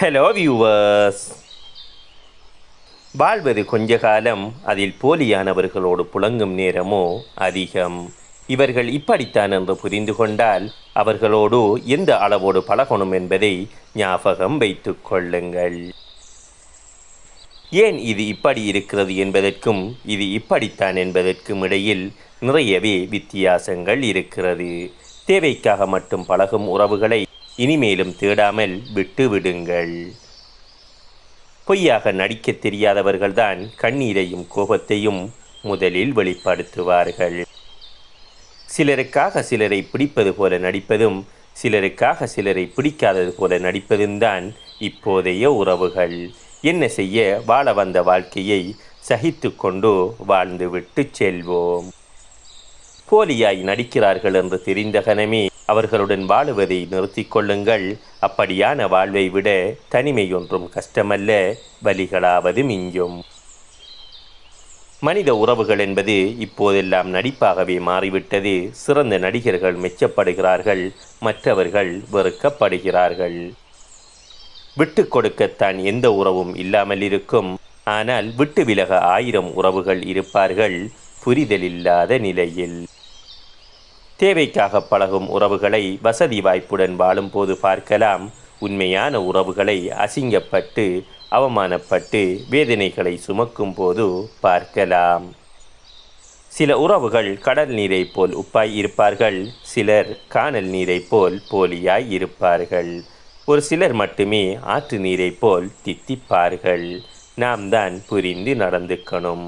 Hello viewers வாழ்வது கொஞ்ச காலம் அதில் போலியானவர்களோடு புழங்கும் நேரமோ அதிகம். இவர்கள் இப்படித்தான் என்று புரிந்து கொண்டால் அவர்களோடு எந்த அளவோடு பழகணும் என்பதை ஞாபகம் வைத்துக் கொள்ளுங்கள். ஏன் இது இப்படி இருக்கிறது என்பதற்கும் இது இப்படித்தான் என்பதற்கும் இடையில் நிறையவே வித்தியாசங்கள் இருக்கிறது. தேவைக்காக மட்டும் பழகும் உறவுகளை இனிமேலும் தேடாமல் விட்டு விடுங்கள் பொய்யாக நடிக்கத் தெரியாதவர்கள்தான் கண்ணீரையும் கோபத்தையும் முதலில் வெளிப்படுத்துவார்கள். சிலருக்காக சிலரை பிடிப்பது போல நடிப்பதும் சிலருக்காக சிலரை பிடிக்காதது போல நடிப்பதும் தான் இப்போதைய உறவுகள். என்ன செய்ய வாழ வந்த வாழ்க்கையை சகித்து கொண்டு வாழ்ந்துவிட்டு செல்வோம். போலியாய் நடிக்கிறார்கள் என்று தெரிந்த கணமே அவர்களுடன் வாழுவதை நிறுத்தி கொள்ளுங்கள். அப்படியான வாழ்வை விட தனிமை ஒன்றும் கஷ்டமல்ல. வலிகளாவது மிஞ்சும். மனித உறவுகள் என்பது இப்போதெல்லாம் நடிப்பாகவே மாறிவிட்டது. சிறந்த நடிகர்கள் மெச்சப்படுகிறார்கள். மற்றவர்கள் வெறுக்கப்படுகிறார்கள். விட்டு கொடுக்கத்தான் எந்த உறவும் இல்லாமல் இருக்கும். ஆனால் விட்டு விலக ஆயிரம் உறவுகள் இருப்பார்கள். புரிதலில்லாத நிலையில். தேவைக்காக பழகும் உறவுகளை வசதி வாய்ப்புடன் வாழும்போது பார்க்கலாம். உண்மையான உறவுகளை அசிங்கப்பட்டு அவமானப்பட்டு வேதனைகளை சுமக்கும் போது பார்க்கலாம். சில உறவுகள் கடல் நீரைப் போல் உப்பாய் இருப்பார்கள் சிலர் காணல் நீரைப் போல் போலியாய் இருப்பார்கள். ஒரு சிலர் மட்டுமே ஆற்று நீரைப் போல் தித்திப்பார்கள். நாம் தான் புரிந்து நடந்துக்கணும்.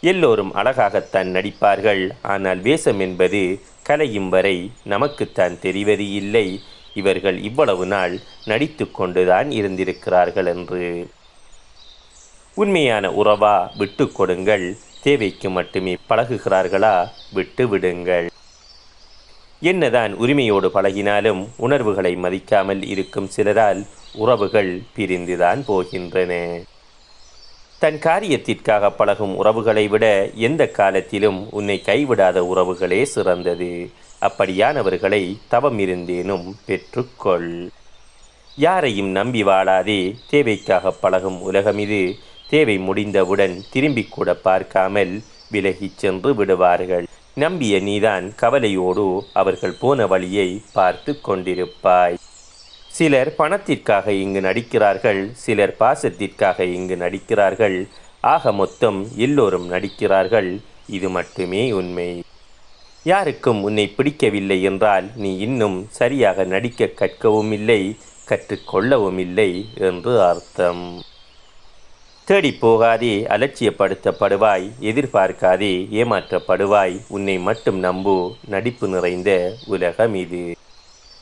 எல்லோரும் அழகாகத்தான் நடிப்பார்கள். ஆனால் வேஷம் என்பது கலையும் வரை நமக்குத்தான் தெரிவது இல்லை. இவர்கள் இவ்வளவு நாள் நடித்து கொண்டுதான் இருந்திருக்கிறார்கள் என்று. உண்மையான உறவா விட்டு கொடுங்கள். தேவைக்கு மட்டுமே பழகுகிறார்களா? விட்டு விடுங்கள். என்னதான் உரிமையோடு பழகினாலும் உணர்வுகளை மதிக்காமல் இருக்கும் சிலரால் உறவுகள் பிரிந்துதான் போகின்றன. தன் காரியத்திற்காக பழகும் உறவுகளை விட எந்த காலத்திலும் உன்னை கைவிடாத உறவுகளே சிறந்தது. அப்படியானவர்களை தவம் இருந்தேனும் பெற்றுக்கொள். யாரையும் நம்பி வாழாதே தேவைக்காக பழகும் உலகம் இது தேவை முடிந்தவுடன் திரும்பி கூட பார்க்காமல் விலகிச் சென்று விடுவார்கள். நம்பிய நீதான் கவலையோடு அவர்கள் போன வழியை பார்த்து கொண்டிருப்பாய். சிலர் பணத்திற்காக இங்கு நடிக்கிறார்கள் சிலர் பாசத்திற்காக இங்கு நடிக்கிறார்கள். ஆக மொத்தம் எல்லோரும் நடிக்கிறார்கள். இது மட்டுமே உண்மை. யாருக்கும் உன்னை பிடிக்கவில்லை என்றால் நீ இன்னும் சரியாக நடிக்க கற்கவும் இல்லை கற்றுக்கொள்ளவும் இல்லை என்று அர்த்தம். தேடி போகாதே அலட்சியப்படுத்தப்படுவாய் எதிர்பார்க்காதே ஏமாற்றப்படுவாய். உன்னை மட்டும் நம்பு நடிப்பு நிறைந்த உலகம் இது.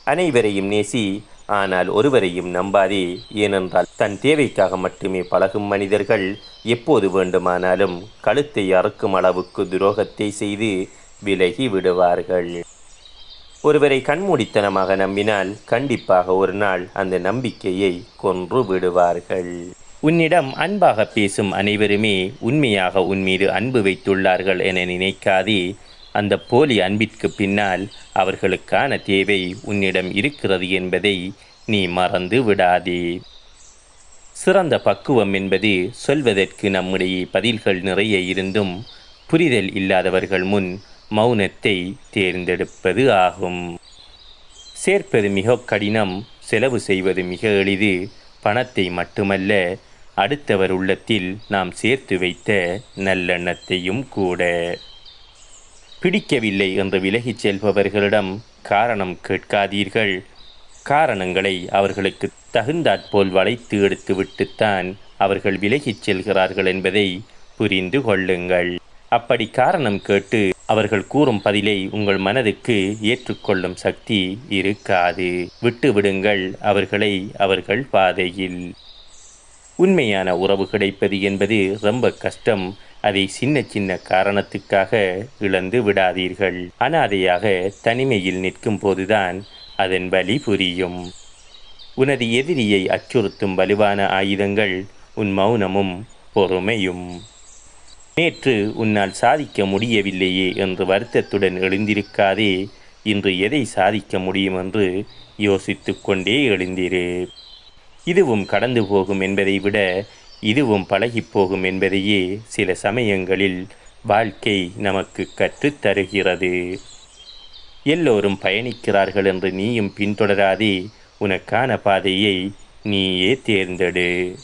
அனைவரையும் நேசி ஆனால் ஒருவரையும் நம்பாதே ஏனென்றால் தன் தேவைக்காக மட்டுமே பழகும் மனிதர்கள் எப்போது வேண்டுமானாலும் கழுத்தை அறுக்கும் அளவுக்கு துரோகத்தை செய்து விலகி விடுவார்கள் ஒருவரை கண்மூடித்தனமாக நம்பினால் கண்டிப்பாக ஒரு நாள் அந்த நம்பிக்கையை கொன்று விடுவார்கள். உன்னிடம் அன்பாக பேசும் அனைவருமே உண்மையாக உன் மீது அன்பு வைத்துள்ளார்கள் என நினைக்காதே அந்த போலி அன்பிற்கு பின்னால் அவர்களுக்கான தேவை உன்னிடம் இருக்கிறது என்பதை நீ மறந்து விடாதே. சிறந்த பக்குவம் என்பது சொல்வதற்கு நம்முடைய பதில்கள் நிறைய இருந்தும் புரிதல் இல்லாதவர்கள் முன் மௌனத்தை தேர்ந்தெடுப்பது ஆகும். சேர்ப்பது மிக கடினம் செலவு செய்வது மிக எளிது பணத்தை மட்டுமல்ல அடுத்தவர் உள்ளத்தில் நாம் சேர்த்து வைத்த நல்லெண்ணத்தையும் கூட. பிடிக்கவில்லை என்று விலகிச் செல்பவர்களிடம் காரணம் கேட்காதீர்கள். காரணங்களை அவர்களுக்கு தகுந்தாற்போல் வளைத்து எடுத்துவிட்டுத்தான் அவர்கள் விலகிச் செல்கிறார்கள் என்பதை புரிந்து கொள்ளுங்கள். அப்படி காரணம் கேட்டு அவர்கள் கூறும் பதிலை உங்கள் மனதுக்கு ஏற்றுக்கொள்ளும் சக்தி இருக்காது. விட்டுவிடுங்கள் அவர்களை அவர்கள் பாதையில். உண்மையான உறவு கிடைப்பது என்பது ரொம்ப கஷ்டம். அதை சின்ன சின்ன காரணத்துக்காக இழந்து விடாதீர்கள். அனாதையாக தனிமையில் நிற்கும் போதுதான் அதன் வலி புரியும். உனது எதிரியை அச்சுறுத்தும் வலுவான ஆயுதங்கள் உன் மௌனமும் பொறுமையும். நேற்று உன்னால் சாதிக்க முடியவில்லையே என்று வருத்தத்துடன் எழுந்திருக்காதே இன்று எதை சாதிக்க முடியும் என்று யோசித்து கொண்டே எழுந்திரு. இதுவும் கடந்து போகும் என்பதை விட இதுவும் பழகிப்போகும் என்பதையே சில சமயங்களில் வாழ்க்கை நமக்கு கற்றுத் தருகிறது. எல்லோரும் பயணிக்கிறார்கள் என்று நீயும் பின்தொடராதே உனக்கான பாதையை நீயே தேர்ந்தெடு.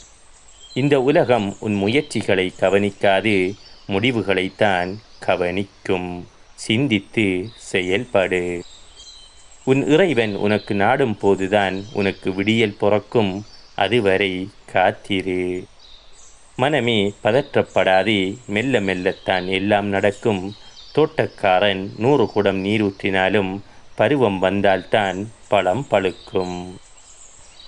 இந்த உலகம் உன் முயற்சிகளை கவனிக்காது முடிவுகளைத்தான் கவனிக்கும். சிந்தித்து செயல்படு. உன் இறைவன் உனக்கு நாடும் போதுதான் உனக்கு விடியல் பிறக்கும். அதுவரை காத்திரு. மனமே பதற்றப்படாதே மெல்ல மெல்லத்தான் எல்லாம் நடக்கும். தோட்டக்காரன் நூறு குடம் நீர் ஊற்றினாலும் பருவம் வந்தால்தான் பழம் பழுக்கும்.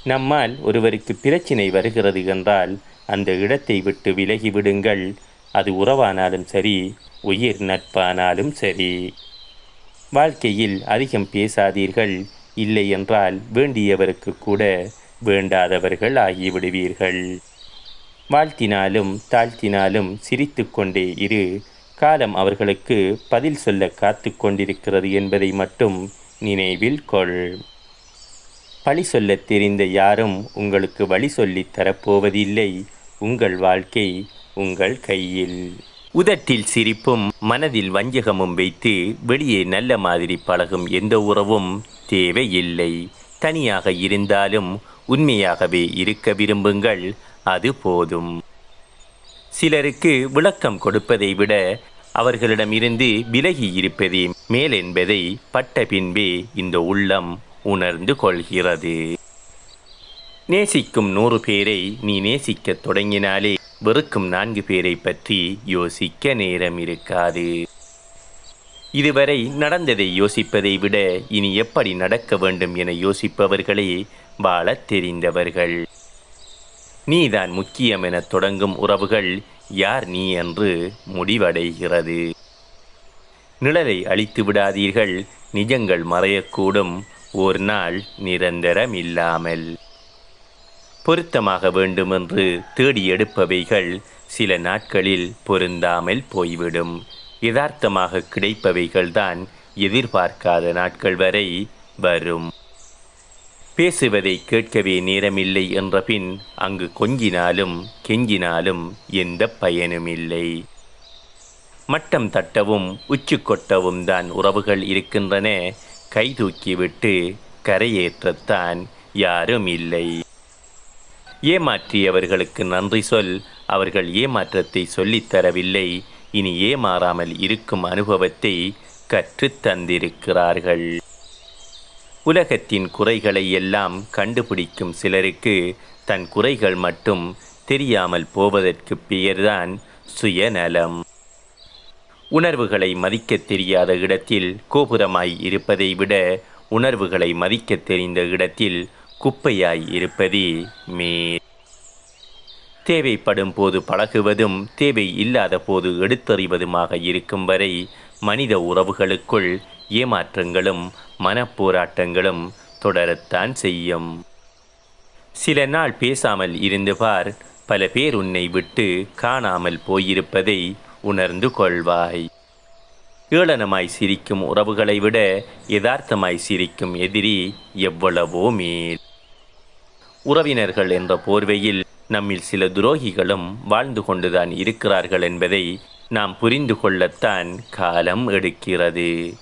நம்மால் ஒருவருக்கு பிரச்சினை வருகிறது என்றால் அந்த இடத்தை விட்டு விலகி விடுங்கள். அது உறவானாலும் சரி உயிர் நட்பானாலும் சரி. வாழ்க்கையில் அதிகம் பேசாதீர்கள். இல்லை என்றால் வேண்டியவருக்கு கூட வேண்டாதவர்கள் ஆகிவிடுவீர்கள். வாழ்த்தினாலும் தாழ்த்தினாலும் சிரித்து கொண்டே இரு. காலம் அவர்களுக்கு பதில் சொல்ல காத்து கொண்டிருக்கிறது என்பதை மட்டும் நினைவில் கொள். பழி சொல்லத் தெரிந்த யாரும் உங்களுக்கு வழி சொல்லித் தரப்போவதில்லை. உங்கள் வாழ்க்கை உங்கள் கையில். உதட்டில் சிரிப்பும் மனதில் வஞ்சகமும் வைத்து வெளியே நல்ல மாதிரி பழகும் எந்த உறவும் தேவையில்லை. தனியாக இருந்தாலும் உண்மையாகவே இருக்க விரும்புங்கள். அது போதும். சிலருக்கு விளக்கம் கொடுப்பதை விட அவர்களிடமிருந்து விலகி இருப்பதே மேல் என்பதை பட்ட பின்பே இந்த உள்ளம் உணர்ந்து கொள்கிறது. நேசிக்கும் நூறு பேரை நீ நேசிக்கத் தொடங்கினாலே வெறுக்கும் நான்கு பேரை பற்றி யோசிக்க நேரம் இருக்காது. இதுவரை நடந்ததை யோசிப்பதை விட இனி எப்படி நடக்க வேண்டும் என யோசிப்பவர்களே வாழத் தெரிந்தவர்கள். நீதான் முக்கியம் என தொடங்கும் உறவுகள் யார் நீ என்று முடிவடைகிறது. நிழலை அழித்து விடாதீர்கள் நிஜங்கள் மறையக்கூடும் ஒரு நாள் நிரந்தரம் இல்லாமல் பொருத்தமாக வேண்டுமென்று தேடி எடுப்பவைகள் சில நாட்களில் பொருந்தாமல் போய்விடும். யதார்த்தமாக கிடைப்பவைகள்தான் எதிர்பார்க்காத நாட்கள் வரை வரும். பேசுவதை கேட்கவே நேரமில்லை என்ற பின் அங்கு கொஞ்சினாலும் கெஞ்சினாலும் எந்த பயனுமில்லை. மட்டம் தட்டவும் உச்சு கொட்டவும் தான் உறவுகள் இருக்கின்றன. கை தூக்கிவிட்டு கரையேற்றத்தான் யாரும் இல்லை ஏமாற்றியவர்களுக்கு நன்றி சொல். அவர்கள் ஏமாற்றத்தை சொல்லித் தரவில்லை. இனி ஏமாறாமல் இருக்கும் அனுபவத்தை கற்றுத் தந்திருக்கிறார்கள். உலகத்தின் குறைகளை எல்லாம் கண்டுபிடிக்கும் சிலருக்கு தன் குறைகள் மட்டும் தெரியாமல் போவதற்கு பெயர்தான் சுயநலம். உணர்வுகளை மதிக்க தெரியாத இடத்தில் கோபுரமாய் இருப்பதை விட உணர்வுகளை மதிக்க தெரிந்த இடத்தில் குப்பையாய் இருப்பதே மேல். தேவைப்படும் போது பழகுவதும் தேவை இல்லாத போது எடுத்தறிவதுமாக இருக்கும் வரை மனித உறவுகளுக்குள் ஏமாற்றங்களும் மனப்போராட்டங்களும் தொடரத்தான் செய்யும். சில நாள் பேசாமல் இருந்து பார் பல பேர் உன்னை விட்டு காணாமல் போயிருப்பதை உணர்ந்து கொள்வாய். ஏளனமாய் சிரிக்கும் உறவுகளை விட யதார்த்தமாய் சிரிக்கும் எதிரி எவ்வளவோ மேல். உறவினர்கள் என்ற போர்வையில் நம்மில் சில துரோகிகளும் வாழ்ந்து கொண்டுதான் இருக்கிறார்கள் என்பதை நாம் புரிந்து கொள்ளத்தான் காலம் எடுக்கிறது.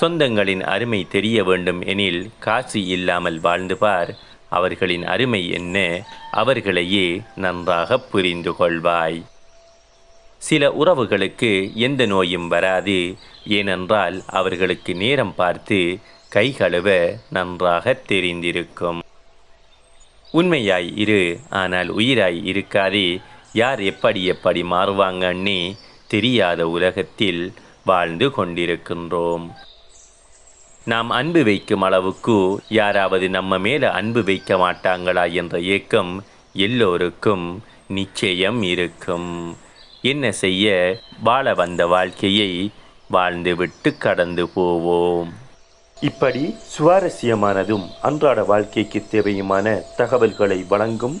சொந்தங்களின் அருமை தெரிய வேண்டும் எனில் காசு இல்லாமல் வாழ்ந்து பார். அவர்களின் அருமை என்ன? அவர்களையே நன்றாக புரிந்து கொள்வாய். சில உறவுகளுக்கு எந்த நோயும் வராது. ஏனென்றால் அவர்களுக்கு நேரம் பார்த்து கை கழுவ நன்றாக தெரிந்திருக்கும். உண்மையாய் இரு ஆனால் உயிராய் இருக்காதே. யார் எப்படி எப்படி மாறுவாங்கன்னே தெரியாத உலகத்தில் வாழ்ந்து கொண்டிருக்கின்றோம். நாம் அன்பு வைக்கும் அளவுக்கு யாராவது நம்ம மேல அன்பு வைக்க மாட்டாங்களா என்ற ஏக்கம் எல்லோருக்கும் நிச்சயம் இருக்கும். என்ன செய்ய? வாழ வந்த வாழ்க்கையை வாழ்ந்துவிட்டு கடந்து போவோம். இப்படி சுவாரஸ்யமானதும் அன்றாட வாழ்க்கைக்கு தேவையுமான தகவல்களை வழங்கும்